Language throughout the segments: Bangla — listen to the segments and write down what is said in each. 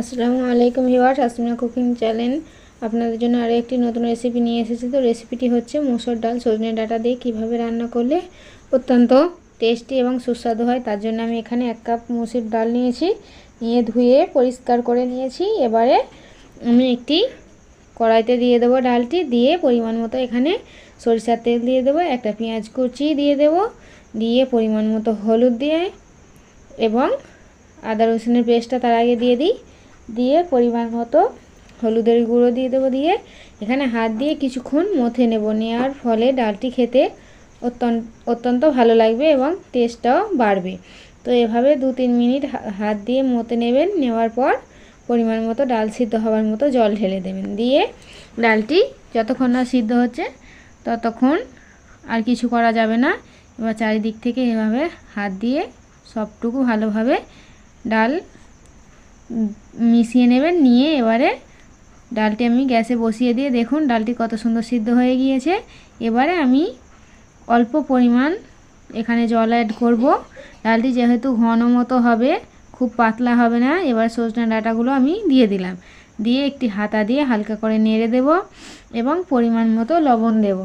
আসসালামু আলাইকুম ভিওয়ার্স আসমিনা কুকিং চ্যানেল। আপনাদের জন্য আরও একটি নতুন রেসিপি নিয়ে এসেছি। তো রেসিপিটি হচ্ছে মুসুর ডাল, সজনে ডাটা দিয়ে কীভাবে রান্না করলে অত্যন্ত টেস্টি এবং সুস্বাদু হয়। তার জন্য আমি এখানে এক কাপ মুসুর ডাল নিয়েছি, নিয়ে ধুয়ে পরিষ্কার করে নিয়েছি। এবারে আমি একটি কড়াইতে দিয়ে দেবো ডালটি, দিয়ে পরিমাণ মতো এখানে সরিষার তেল দিয়ে দেবো, একটা পেঁয়াজ কুচি দিয়ে দেবো, দিয়ে পরিমাণ মতো হলুদ দিয়ে, এবং আদা রসুনের পেস্টটা তার আগে দিয়ে দিই। দিয়ে পরিমাণ মতো হলুদের গুঁড়ো দিয়ে দেবো দিয়ে। এখানে হাত দিয়ে কিছুক্ষণ মথে নেব নেওয়ার ফলে ডালটি খেতে অত্যন্ত অত্যন্ত ভালো লাগবে এবং টেস্টটাও বাড়বে। তো এভাবে দু তিন মিনিট হাত দিয়ে মতে নেবেন, নেওয়ার পর পরিমাণ মতো ডাল সিদ্ধ হওয়ার মতো জল ঢেলে দেবেন। দিয়ে ডালটি যতক্ষণ না সিদ্ধ হচ্ছে ততক্ষণ আর কিছু করা যাবে না। এবার চারিদিক থেকে এভাবে হাত দিয়ে সবটুকু ভালোভাবে ডাল মিশিয়ে নেবেন, নিয়ে এবারে ডালটি আমি গ্যাসে বসিয়ে দিয়ে দেখুন ডালটি কত সুন্দর সিদ্ধ হয়ে গিয়েছে। এবারে আমি অল্প পরিমাণ এখানে জল অ্যাড করব। ডালটি যেহেতু ঘন মতো হবে, খুব পাতলা হবে না, এবার সজনা ডাটাগুলো আমি দিয়ে দিলাম। দিয়ে একটি হাতা দিয়ে হালকা করে নেড়ে দেব এবং পরিমাণ মতো লবণ দেব।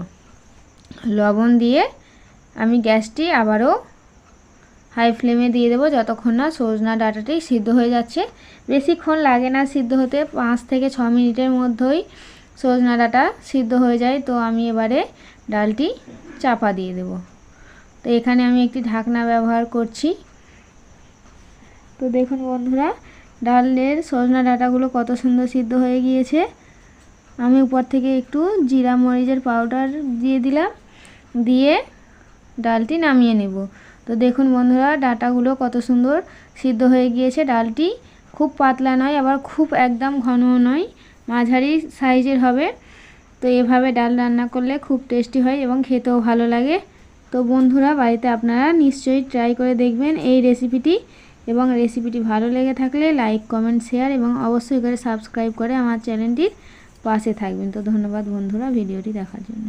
লবণ দিয়ে আমি গ্যাসটি আবারও হাই ফ্লেমে দিয়ে দেবো যতক্ষণ না সজনা ডাটাটি সিদ্ধ হয়ে যাচ্ছে। বেশিক্ষণ লাগে না সিদ্ধ হতে, পাঁচ থেকে ছ মিনিটের মধ্যেই সজনা ডাটা সিদ্ধ হয়ে যায়। তো আমি এবারে ডালটি চাপা দিয়ে দেব। তো এখানে আমি একটি ঢাকনা ব্যবহার করছি। তো দেখুন বন্ধুরা, ডালের সজনা ডাটাগুলো কত সুন্দর সিদ্ধ হয়ে গিয়েছে। আমি উপর থেকে একটু জিরা মরিচের পাউডার দিয়ে দিলাম। দিয়ে ডালটি নামিয়ে নেব। তো দেখুন বন্ধুরা, ডাটাগুলো কত সুন্দর সিদ্ধ হয়ে গিয়েছে। ডালটি খুব পাতলা নয়, আবার খুব একদম ঘন নয়, মাঝারি সাইজের হবে। তো এভাবে ডাল রান্না করলে খুব টেস্টি হয় এবং খেতেও ভালো লাগে। তো বন্ধুরা, বাড়িতে আপনারা নিশ্চয়ই ট্রাই করে দেখবেন এই রেসিপিটি এবং রেসিপিটি ভালো লেগে থাকলে লাইক, কমেন্ট, শেয়ার এবং অবশ্যই করে সাবস্ক্রাইব করে আমার চ্যানেলটির পাশে থাকবেন। তো ধন্যবাদ বন্ধুরা, ভিডিওটি দেখার জন্য।